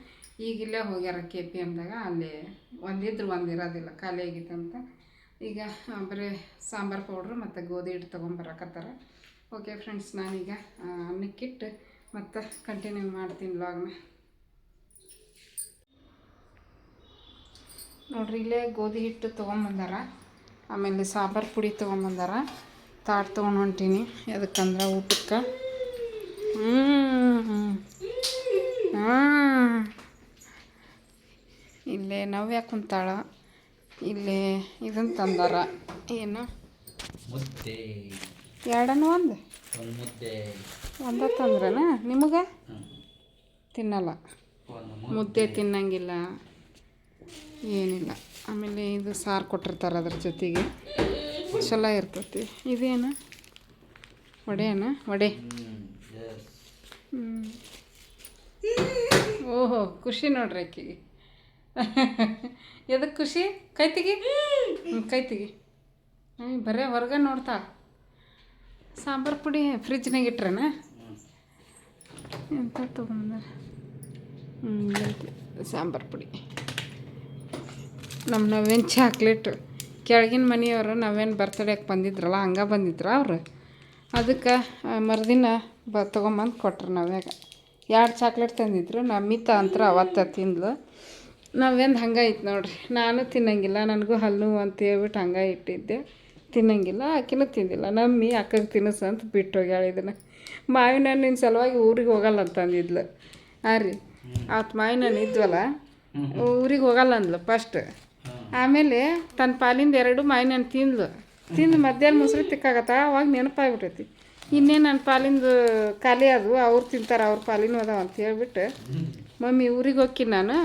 Speaker 1: ಈಗಿಲ್ಲೇ ಹೋಗ್ಯಾರ ಕೆ ಪಿ ಎಮ್ದಾಗ ಅಲ್ಲಿ ಒಂದಿದ್ರು ಒಂದು ಇರೋದಿಲ್ಲ, ಖಾಲಿ ಆಗೈತೆ ಅಂತ. ಈಗ ಬರೀ ಸಾಂಬಾರು ಪೌಡ್ರು ಮತ್ತು ಗೋಧಿ ಹಿಟ್ಟು ತೊಗೊಂಬರಕತ್ತಾರ ಓಕೆ ಫ್ರೆಂಡ್ಸ್ ನಾನೀಗ ಅನ್ನಕ್ಕಿಟ್ಟು ಮತ್ತು ಕಂಟಿನ್ಯೂ ಮಾಡ್ತೀನಿ ಲಾಗ್ನ ನೋಡ್ರಿ, ಇಲ್ಲೇ ಗೋಧಿ ಹಿಟ್ಟು ತೊಗೊಂಬಂದಾರ ಆಮೇಲೆ ಸಾಂಬಾರು ಪುಡಿ ತೊಗೊಂಬಂದಾರ ತಾಟ್ ತೊಗೊಂಡು ಹೊಂಟೀನಿ ಅದಕ್ಕಂದ್ರೆ ಊಟಕ್ಕೆ ಇಲ್ಲೇ ನಾವು ಯಾಕೆ ಕುಂತಾಳ. ಇಲ್ಲೇ ಇದನ್ನು ತಂದಾರ. ಏನು?
Speaker 2: ಮುದ್ದೆ.
Speaker 1: ಎರಡನ್ನು ಒಂದು?
Speaker 2: ಒಂದು ಮುದ್ದೆ.
Speaker 1: ಒಂದ ತಂದ್ರನ? ನಿಮಗೆ? ತಿನ್ನಲ್ಲ. ಮುದ್ದೆ. ತಿನ್ನಂಗಿಲ್ಲ. ಏನಿಲ್ಲ. ಆಮೇಲೆ ಇದು ಸಾರು ಕೊಟ್ಟಿರ್ತಾರೆ ಅದ್ರ ಜೊತೆಗೆ. ಚಲೋ ಇರ್ತೈತಿ. ಇದೇನು? ವಡೆನ? ವಡೆ. ಹ್ಞೂ. ಓಹೋ ಖುಷಿ ನೋಡ್ರಿ ಆಕಿಗೆ. *laughs* ಎದಕ್ಕೆ ಖುಷಿ? ಕೈ ತೆಗಿ. ಕೈ ಹ್ಞೂ ಬರೇ ಹೊರಗೆ ನೋಡ್ತಾ. ಸಾಂಬಾರು ಪುಡಿ ಫ್ರಿಜ್ನಾಗ ಇಟ್ರೇನ? ಎಂತ ತೊಗೊಂಡ್ರೆ ಹ್ಞೂ ಸಾಂಬಾರು ಪುಡಿ. ನಮ್ಮ ನಾವೇನು ಚಾಕ್ಲೇಟ್. ಕೆಳಗಿನ ಮನೆಯವರು ನಾವೇನು ಬರ್ತಡೇಗೆ ಬಂದಿದ್ರಲ್ಲ, ಹಂಗೆ ಬಂದಿದ್ರ ಅವರು. ಅದಕ್ಕೆ ಮರುದಿನ ಬ, ತೊಗೊಂಬಂದು ಕೊಟ್ರು ನಾವ್ಯಾಗ. ಎರಡು ಚಾಕ್ಲೇಟ್ ತಂದಿದ್ರು ನಮ್ಮಿತ ಅಂತರ ಅವತ್ತು ತಿಂದ್ಲು. ನಾವೇನು ಹಂಗೆ ಐತೆ ನೋಡಿರಿ. ನಾನು ತಿನ್ನಂಗಿಲ್ಲ, ನನಗೂ ಹಲ್ಲು ಅಂತ ಹೇಳ್ಬಿಟ್ಟು ಹಂಗೆ ಇಟ್ಟಿದ್ದೆ. ತಿನ್ನಂಗಿಲ್ಲ, ಆಕಿನೂ ತಿಂದಿಲ್ಲ. ನಮ್ಮಿ ಅಕ್ಕಗೆ ತಿನ್ನಿಸು ಅಂತ ಬಿಟ್ಟು ಹೋಗ್ಯಾಳ ಇದನ್ನು ಮಾವಿನ ಹಣ್ಣಿನ ಸಲುವಾಗಿ ಊರಿಗೆ ಹೋಗಲ್ಲ ಅಂತಂದಿದ್ಲು. ಹಾಂ ರೀ ಆತು ಮಾವಿನ ಹಣ್ಣು ಇದ್ವಲ್ಲ, ಊರಿಗೆ ಹೋಗಲ್ಲ ಅಂದ್ಲು ಫಸ್ಟ್ ಆಮೇಲೆ ತನ್ನ ಪಾಲಿಂದ ಎರಡು ಮಾವಿನ ಹಣ್ಣು ತಿಂದ್ಲು. ತಿಂದು ಮಧ್ಯಾಹ್ನ ಮೊಸರು ತಿಕ್ಕಾಗತ್ತ, ಅವಾಗ ನೆನಪಾಗ್ಬಿಟ್ಟೈತಿ ಇನ್ನೇನು ನನ್ನ ಪಾಲಿಂದು ಖಾಲಿ ಅದು ಅವ್ರು ತಿಂತಾರೆ, ಅವ್ರ ಪಾಲಿನೂ ಅದಾವ ಅಂತ ಹೇಳ್ಬಿಟ್ಟು ಮಮ್ಮಿ ಊರಿಗೆ ಹೋಗ್ಕಿ ನಾನು.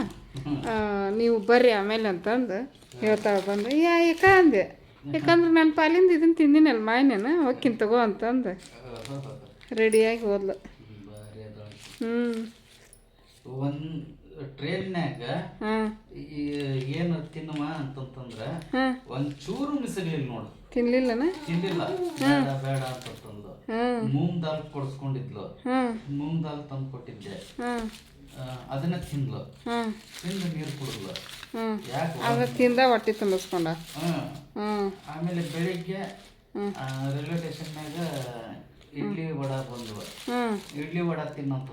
Speaker 1: ನೀವು ಬರ್ರಿ ಆಮೇಲೆ ಅಂತಂದು ಹೇಳ್ತಾಳೆ ಬಂದು ಯಾ ಯಾಕ ಅಂದೆ? ಯಾಕಂದ್ರೆ ನನ್ನ ಪಾಲಿಂದ ಇದನ್ನು ತಿಂದಿನಲ್ಲ ಮಾಯನೇನ ಹೋಗ್ತೀನಿ ತಗೋ ಅಂತಂದು. ರೆಡಿಯಾಗಿ ಹೋದ್ಲು. ಹ್ಞೂ
Speaker 2: ಒಂದು ಟ್ರೈನ್ಯಾಗ ಏನು ತಿನ್ನುವ ಅಂತಂತಂದ್ರೆ ಒಂದ್ ಚೂರು ಮಿಸಲಿಲ್ಲ ನೋಡು.
Speaker 1: ತಿನ್ಲಿಲ್ಲನ?
Speaker 2: ತಿನ್ಲಿಲ್ಲ. ಬೇಡ ಬೇಡ ಅಂತಂತಂದು.
Speaker 1: ಹಾಂ.
Speaker 2: ಮೂಂಗ್ ದಾಲ್ ಕೊಡಿಸ್ಕೊಂಡಿದ್ಲು. ಮೂಂಗ್ ದಾಲ್ ತಂದು ಕೊಟ್ಟಿದ್ದೆ ಅದನ್ನ ತಿನ್ಲು.
Speaker 1: ತಿಂದ
Speaker 2: ತಿಂದು ನೀರು ಕುಡಿದ್ಲು.
Speaker 1: ಅದ ತಿಂದ ಹೊಟ್ಟೆ ತುಂಬಿಸ್ಕೊಂಡ.
Speaker 2: ಆಮೇಲೆ ಬೆಳಿಗ್ಗೆ. ರೈಲ್ವೆ ಸ್ಟೇಷನ್ಯಾಗ ಇಡ್ಲಿ ವಡ ಬಂದ್ವ. ಇಡ್ಲಿ ವಡ ತಿನ್ನಂತ.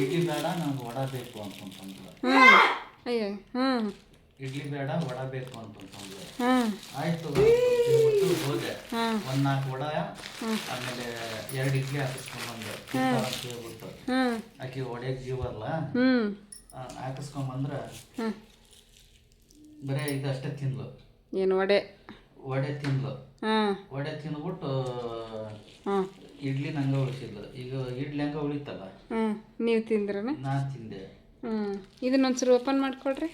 Speaker 2: ಇಡ್ಲಿ ಬೇಡ ನಂಗೆ ವಡ ಬೇಕು ಅಂತಂತಂದ್ಲ ಇಡ್ಲಿ ಬೇಡ ವಡ ಬೇಕು ಅಂತಂತಂದ್ಲ ಆಯ್ತು ಹೇಳ್ಬಿಟ್ಟು ಹೋದೆ. ಒಂದ್ ನಾಲ್ಕು ವಡ ಆಮೇಲೆ ಎರಡು ಇಡ್ಲಿ ಹಾಕಿಸ್ಕೊಂಡ್ ಬಂದೆ. ಅಂತ ಹೇಳ್ಬಿಟ್ಟು. ಆಕಿ ಒಡೆಯಕ್ ಜೀವ
Speaker 1: ಅಲ್ಲ
Speaker 2: ಹಾಕಿಸ್ಕೊಂಡ್ ಬಂದ್ರ ಬರೇ ಇದಷ್ಟೇ ತಿನ್ಲು
Speaker 1: ಏನು ವಡೆ?
Speaker 2: ವಡೆ ತಿನ್ಲು
Speaker 1: ಹಾಂ.
Speaker 2: ವಡೆ ತಿಂದ್ಬಿಟ್ಟು ಇಡ್ಲಿ ನಂಗೆ ಉಳಿಸಿದ್ಲು. ಈಗ ಇಡ್ಲಿ ಹಂಗ ಉಳಿತಲ್ಲ?
Speaker 1: ನೀವು ತಿಂದ್ರೆ
Speaker 2: ನಾ ತಿಂದೆ.
Speaker 1: ಹ್ಮ್. ಇದನ್ನ ಒಂದ್ಸರಿ ಓಪನ್ ಮಾಡಿಕೊಡ್ರಿ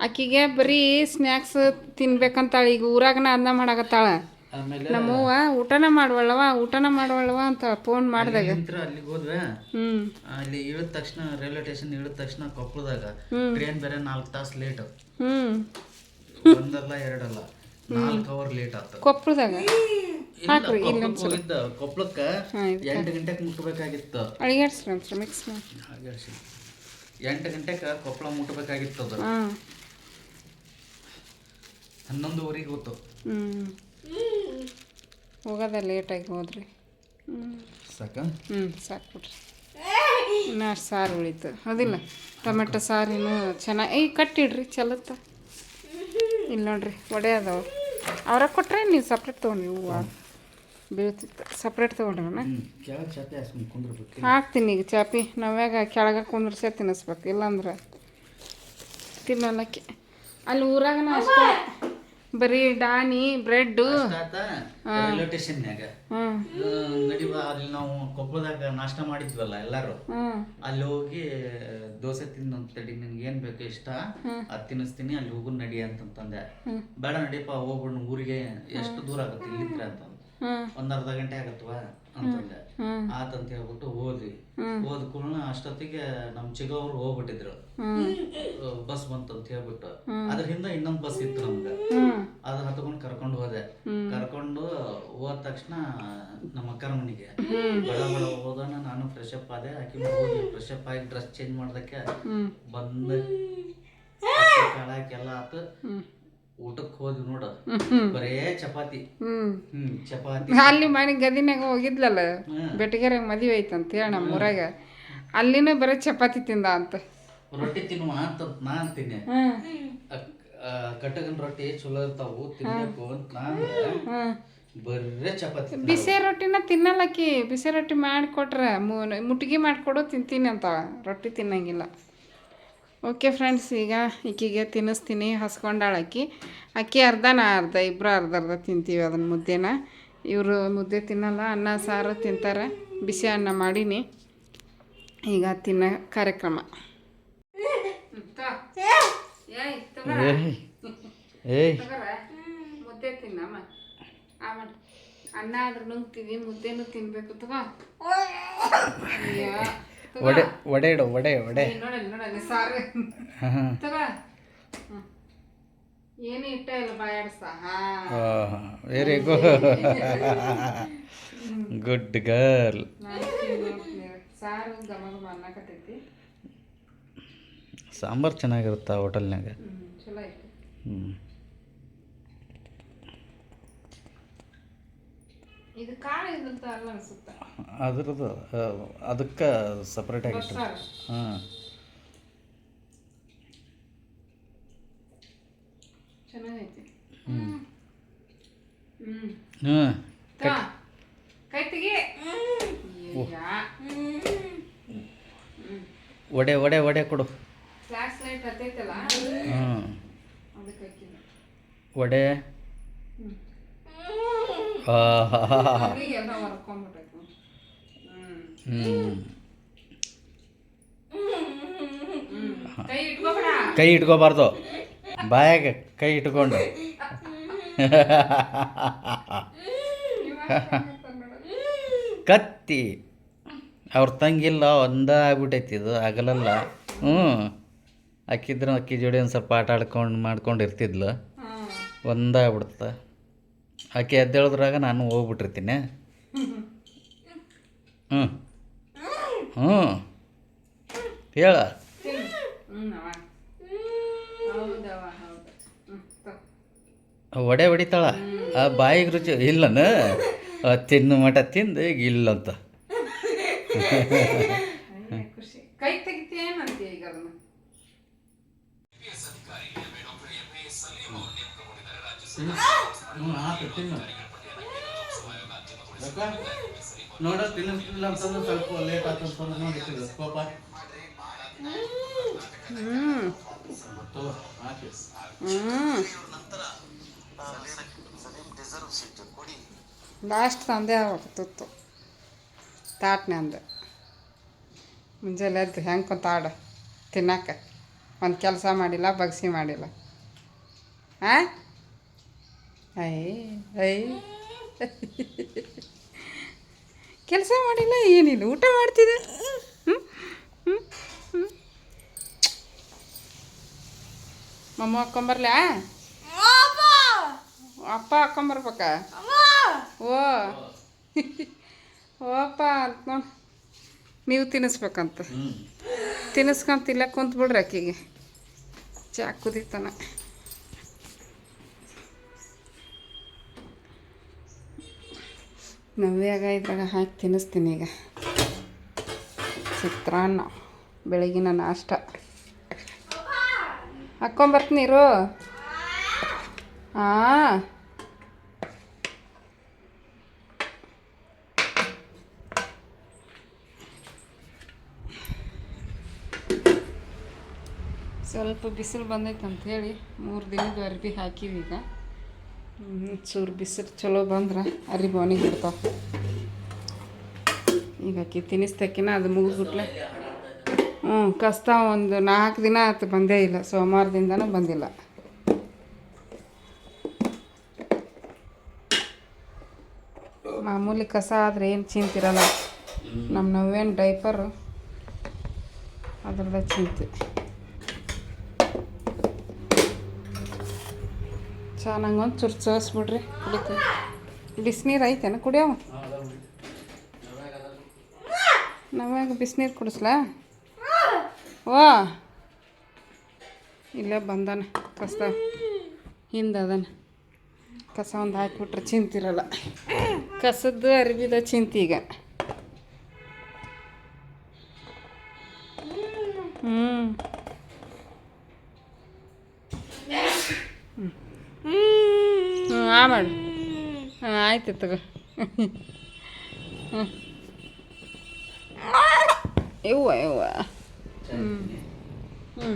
Speaker 1: ಆಕಿಗೆ ಬರೀ ಸ್ನ್ಯಾಕ್ಸ್ ತಿನ್ಬೇಕಂತಾಳ. ಈಗ ಊರಾಗನ ಅನ್ನ ಮಾಡಾಕತ್ತಾಳ.
Speaker 2: ಆಮೇಲೆ
Speaker 1: ನಮ್ಮವ್ವ ಊಟನ ಮಾಡುವಳ್ಳವ ಊಟನ ಮಾಡುವಳ್ಳವ ಅಂತ ಫೋನ್ ಮಾಡಿದಾಗ.
Speaker 2: ಅಲ್ಲಿಗೆ ಹೋದ್ವೆ.
Speaker 1: ಹ್ಞೂ
Speaker 2: ಅಲ್ಲಿ ಇಳಿದ ತಕ್ಷಣ ರೈಲ್ವೆ ಸ್ಟೇಷನ್ ಇಳಿದ ತಕ್ಷಣ ಕೊಪ್ಪಳದಾಗ
Speaker 1: ಹ್ಮ್.
Speaker 2: ಟ್ರೈನ್ ಬೇರೆ ನಾಲ್ಕು ತಾಸು ಲೇಟ್
Speaker 1: ಹ್ಞೂ
Speaker 2: ಒಂದಲ್ಲ ಎರಡಲ್ಲ ನಾಲ್ಕು ಅವರ್ ಲೇಟ್ ಆತ.
Speaker 1: ಕೊಪ್ಪಳದಾಗ? ಹಾಕ್ರಿ
Speaker 2: ಕೊಪ್ಪಳಕ್ಕೆ ಹೋಗಿದ್ದ. ಕೊಪ್ಪಳಕ್ಕ ಎಂಟು ಗಂಟೆಗೆ ಮುಟ್ಟಬೇಕಾಗಿತ್ತು
Speaker 1: ಅಳಿಗಾಡ್ಸ್ರಿ ಮಿಕ್ಸ್ ಮಾಡಿ.
Speaker 2: ಎಂಟು ಗಂಟೆಗೆ ಕೊಪ್ಪಳ ಮುಟ್ಟಬೇಕಾಗಿತ್ತು ಅದು. ಹನ್ನೊಂದುವರೆಗೆ ಹೋತು
Speaker 1: ಹ್ಞೂ ಹೋಗೋದ ಲೇಟಾಗಿ ಹೋದ್ರಿ. ಹ್ಞೂ
Speaker 2: ಸಾಕ?
Speaker 1: ಹ್ಞೂ ಸಾಕು ಬಿಡ್ರಿ. ಇನ್ನು ಸಾರು ಉಳಿತು. ಅದಿಲ್ಲ ಟೊಮೆಟೊ ಸಾರು ಇನ್ನೂ ಚೆನ್ನಾಗಿ ಈ ಕಟ್ಟಿಡ್ರಿ ಚಲತ್ತ. ಇಲ್ಲಿ ನೋಡ್ರಿ ಒಡೆ ಅದಾವ. ಅವ್ರ ಕೊಟ್ರೆ ನೀವು ಸಪ್ರೇಟ್ ತೊಗೊಂಡ್ರಿ ಹೂವು. ಬೀಳ್ತಿತ್ತು ಸಪ್ರೇಟ್ ತೊಗೊಂಡ್ರಣ ಹಾಕ್ತೀನಿ ಈಗ ಚಾಪಿ. ನಾವ್ಯಾಗ ಕೆಳಗೆ ಕುಂದ್ರಸೇ ತಿನ್ನಿಸ್ಬೇಕು. ಇಲ್ಲಾಂದ್ರೆ ತಿನ್ನಲ್ಲಕ್ಕೆ ಅಲ್ಲಿ ಊರಾಗ ಅಷ್ಟೇ. ಬರೀ ಡಾನಿ ಬ್ರೆಡ್
Speaker 2: ರೈಲ್ವೆ ನಡಿ ಅಲ್ಲಿ ನಾವು ಕೊಪ್ಪಳದಾಗ ನಾಷ್ಟ ಮಾಡಿದ್ವಲ್ಲ ಎಲ್ಲಾರು. ಅಲ್ಲಿ ಹೋಗಿ ದೋಸೆ ತಿಂದು ಅಂತ ತಡಿ ನಿನ್ಗೆ ಏನ್ ಬೇಕು ಇಷ್ಟ? ಅದ್ ತಿನ್ನಿಸ್ತೀನಿ ಅಲ್ಲಿ ಹೋಗು ನಡಿ ಅಂತಂತಂದೆ. ಬೇಡ ನಡಿಯಪ್ಪ ಹೋಗ್ಬಿಡ್ ಊರಿಗೆ ಎಷ್ಟು ದೂರ ಆಗುತ್ತೆ ಇಲ್ಲಿಂದ
Speaker 1: ಅಂತ
Speaker 2: ಒಂದ್ ಅರ್ಧ ಗಂಟೆ ಆಗತ್ವ? ಅಂತಂದೆ. ಆತಂತ ಹೇಳ್ಬಿಟ್ಟು ಹೋದ್ವಿ. ಹೋದ ಕೂಡ ಅಷ್ಟೊತ್ತಿಗೆ ನಮ್ ಚಿಗವ್ರು ಹೋಗ್ಬಿಟ್ಟಿದ್ರು. ಬಸ್ ಬಂತಂತ ಹೇಳ್ಬಿಟ್ಟು. ಅದ್ರ ಹಿಂದೆ ಇನ್ನೊಂದ್ ಬಸ್ ಇತ್ತು ನಮ್ಗೆ.
Speaker 1: ಅದನ್ನ
Speaker 2: ಅದ್ ಹತ್ಕೊಂಡು ಕರ್ಕೊಂಡು ಹೋದೆ. ಕರ್ಕೊಂಡು ಹೋದ ತಕ್ಷಣ ನಮ್ಮ ಅಕ್ಕರ ಮನೆಗೆ. ಬಡ ಬಡ ಹೋದನ ನಾನು ಫ್ರೆಶ್ ಅಪ್ ಆದೆ. ಆಕಿ ಹೋಗಿ ಫ್ರೆಶ್ ಅಪ್ ಆಗಿ ಡ್ರೆಸ್ ಚೇಂಜ್ ಮಾಡ್ದಕ್ಕೆ ಬಂದ ಕಾಳಾಕೆಲ್ಲ ಆತು. ಊಟಕ್ಕೆ ಹೋದ್ವಿ ನೋಡು. ಬರೇ ಚಪಾತಿ. ಹ್ಮ್. ಚಪಾತಿ.
Speaker 1: ಅಲ್ಲಿ ಮನೆ ಗದಿನಾಗ ಹೋಗಿದ್ಲಲ್ಲ ಬೆಟಗೆರೆಗೆ ಮದುವೆ ಐತಂತ ಹೇಳಿ ನಮ್ಮ ಊರಾಗ. ಅಲ್ಲಿನೂ ಬರೀ ಚಪಾತಿ ತಿಂದ ಅಂತ.
Speaker 2: ರೊಟ್ಟಿ ತಿನ್ನುವ ಅಂತ ನಾ ಅಂತೀನಿ.
Speaker 1: ಹ್ಞೂ
Speaker 2: ಕಟ್ಟಗನ್ ರೊಟ್ಟಿ ಚಲೋ ಇರ್ತಾವು ತಿನ್ಬೇಕು ಅಂತ ನಾನು ಬರೇ ಚಪಾತಿ.
Speaker 1: ಬಿಸಿ ರೊಟ್ಟಿನ ತಿನ್ನಲ್ಲಕ್ಕಿ ಬಿಸಿ ರೊಟ್ಟಿ ಮಾಡಿಕೊಟ್ರೆ ಮುಟ್ಗಿ ಮಾಡಿಕೊಡು ತಿಂತೀನಿ ಅಂತ. ರೊಟ್ಟಿ ತಿನ್ನಂಗಿಲ್ಲ. ಓಕೆ ಫ್ರೆಂಡ್ಸ್ ಈಗ ಈಕಿಗೆ ತಿನ್ನಿಸ್ತೀನಿ ಹಸ್ಕೊಂಡಾಳ ಅಕ್ಕಿ ಅಕ್ಕಿ ಅರ್ಧ ನಾ ಅರ್ಧ ಇಬ್ಬರು ಅರ್ಧ ಅರ್ಧ ತಿಂತೀವಿ ಅದನ್ನು ಮುದ್ದೆನ. ಇವರು ಮುದ್ದೆ ತಿನ್ನಲ್ಲ ಅನ್ನ ಸಾರು ತಿಂತಾರೆ. ಬಿಸಿ ಅನ್ನ ಮಾಡೀನಿ. ಈಗ ತಿನ್ನೋ ಕಾರ್ಯಕ್ರಮ. ಮುದ್ದೆ ತಿನ್ನಮ್ಮ ಆಮೇಲೆ ಅನ್ನ ಆದ್ರೂ ನುಂಗ್ತೀವಿ ಮುದ್ದೆನೂ ತಿನ್ಬೇಕು ತಗೋ.
Speaker 2: ವಡೆ ವಡೆ ಇಡು
Speaker 1: ನೋಡಲ್ಲಿ ನೋಡಲ್ಲಿ ಸಾರು. ತಗೋ. ಏನು ಇಟ್ಟ ಇಲ್ಲ ಬಾಯಾಡ್ಸ
Speaker 2: very good good girl
Speaker 1: sambar ಚೆನ್ನಾಗಿರುತ್ತ ನೋಡ್ತೀನಿ. ಸಾರು. ಘಮ ಘಮ ಅನ್ನಕತ್ತೈತಿ
Speaker 2: ಸಾಂಬಾರು ಚೆನ್ನಾಗಿರುತ್ತಾ ಹೋಟೆಲ್ನಾಗ
Speaker 1: ಚಲೋ ಐತಿ. ಇದು ಕಾಳು ಇದಂತ ಅಲ್ಲ ಅನ್ಸುತ್ತ?
Speaker 2: ಅದ್ರದ್ದು ಅದಕ್ಕೆ ಸಪ್ರೇಟ್ ಆಗಿ
Speaker 1: ಸಾರು
Speaker 2: ಹಾಂ. ಹ್ಞೂ ಒಡೆ ಹ್ಞೂ ಕೊಡು.
Speaker 1: ಒಡೆ ಲೈಟ್ ಹತ್ತೈತಲ್ಲ
Speaker 2: ಹ್ಞೂ
Speaker 1: ಹಾಕಿದ್ದು.
Speaker 2: ವಡೆ
Speaker 1: ಹ್ಮ್.
Speaker 2: ಆಹಾ.
Speaker 1: ಅವ್ರಿಗೆ ಎಲ್ಲ ಹೊರ್ಕೊಂಡ್ಬಿಟ್ಟೈತಿ ಹ್ಮ್
Speaker 2: ಹ್ಞೂ
Speaker 1: ಕೈ
Speaker 2: ಇಟ್ಕೋಬಾರ್ದು. ಬಾಯಾಗ ಕೈ ಇಟ್ಕೊಂಡು. ಕತ್ತಿ. ಅವ್ರ ತಂಗಿಲ್ಲ ಒಂದ ಆಗ್ಬಿಟ್ಟೈತಿ ಇದು ಆಗಲಲ್ಲ ಹ್ಞೂ ಅಕ್ಕಿದ್ರೆ ಅಕ್ಕಿ ಜೋಡಿ ಒಂದು ಸ್ವಲ್ಪ ಆಟ ಆಡ್ಕೊಂಡು ಮಾಡ್ಕೊಂಡು ಇರ್ತಿದ್ಲು
Speaker 1: ಹ್ಮ್
Speaker 2: ಒಂದ ಆಗ್ಬಿಡ್ತದ ಆಕೆ ಎದ್ದೇಳಿದ್ರಾಗ ನಾನು ಹೋಗ್ಬಿಟ್ಟಿರ್ತೀನಿ. ಹ್ಞೂ ಹ್ಞೂ ಹೇಳ. ಒಡೆ ಹೊಡಿತಾಳ? ಆ ಬಾಯಿಗೆ ರುಚಿ ಇಲ್ಲನ? ತಿನ್ನು ಮಟ ತಿಂದು ಈಗ ಇಲ್ಲಂತ.
Speaker 1: ಅಯ್ಯ, ಖುಷಿ ಕೈ ಫಿಲ್
Speaker 2: ನೋಡ ಅಂತಂದ್ರೆ ಸ್ವಲ್ಪ ಲೇಟ್ ನೋಡಿ ಪಾಪ
Speaker 1: ಲಾಸ್ಟ್ ತಂದೆ ಆಗ್ತಿತ್ತು ತಾಟ್ನೆ ಅಂದೆ. ಮುಂಜಾನೆ ಎದ್ದು ಹೆಂಗೆ ಕುಂತಾಡ ತಿನ್ನಕ್ಕ. ಒಂದು ಕೆಲಸ ಮಾಡಿಲ್ಲ, ಬಗ್ಸಿ ಮಾಡಿಲ್ಲ. ಆ? ಐ ಐ. ಕೆಲಸ ಮಾಡಿಲ್ಲ ಏನಿಲ್ಲ ಊಟ ಮಾಡ್ತಿದ್ದೆ. ಮಮ್ಮ ಹಾಕೊಂಬರ್ಲಾ ಅಪ್ಪ ಹಾಕೊಂಬರ್ಬೇಕ ಓ. ಓಪ್ಪ ಅಂತ ನೋಡಿ. ನೀವು ತಿನ್ನಿಸ್ಬೇಕಂತ. ತಿನ್ನಿಸ್ಕೊಂತಿಲ್ಲ ಕುಂತ್ಬಿಡ್ರಿ ಆಕಿಗೆ ಚಾ ಕುದಿತಾನ. ನವ್ಯಾಗ ಇದ್ರಾಗ ಹಾಕಿ ತಿನ್ನಿಸ್ತೀನಿ ಈಗ. ಚಿತ್ರಾನ್ನ, ಬೆಳಗಿನ ನಾಷ್ಟ. ಹಾಕ್ಕೊಂಬರ್ತೀನಿರು ಹಾಂ ಸ್ವಲ್ಪ ಬಿಸಿಲು ಬಂದೈತೆ ಅಂಥೇಳಿ ಮೂರು ದಿನದ ಅರ್ಬಿ ಹಾಕಿವಿ ಈಗ ಚೂರು ಬಿಸಿಲು ಚಲೋ ಬಂದ್ರೆ ಅರಿಬಿ ಒಣಗಿರ್ತಾವೆ ಈಗ ಅಕ್ಕಿ ತಿನ್ನಿಸ್ತಕ್ಕಿನ ಅದು ಮುಗಿದ್ಬಿಟ್ಲೆ. ಹ್ಞೂ ಕಷ್ಟ ಒಂದು ನಾಲ್ಕು ದಿನ ಆಯ್ತು ಬಂದೇ ಇಲ್ಲ ಸೋಮವಾರದಿಂದನೂ ಬಂದಿಲ್ಲ. ಮಾಮೂಲಿ ಕಸ ಆದರೆ ಏನು ಚಿಂತಿರಲ್ಲ. ನಮ್ಮ ನವೇನು ಡೈಪರು, ಅದ್ರದ್ದು ಚಿಂತೆ. ಚೆನ್ನಾಗಿ ಒಂದು ಚೂರು ಚೋಸ್ಬಿಡ್ರಿ ಕುಡಿತೀವಿ ಬಿಸಿನೀರು ಐತೇನು? ಕುಡಿಯವ? ನಮಗ ಬಿಸಿನೀರು ಕುಡಿಸ್ಲಾ? ಓ ಇಲ್ಲೇ ಬಂದಾನ ಕಸ ಹಿಂದೆ ಅದಾನ. ಕಸ ಒಂದು ಹಾಕಿಬಿಟ್ರೆ ಚಿಂತಿರಲ್ಲ. ಕಸದ್ದು ಅರಿವಿದ ಚಿಂತೆ ಈಗ. ಹ್ಞೂ ಹ್ಞೂ ಆ ಮಾಡು. ಹಾಂ ಆಯ್ತು ತಗೋ. ಹ್ಞೂ ಯವ್ವ ಇವ್ವ ಹ್ಞೂ ಹ್ಞೂ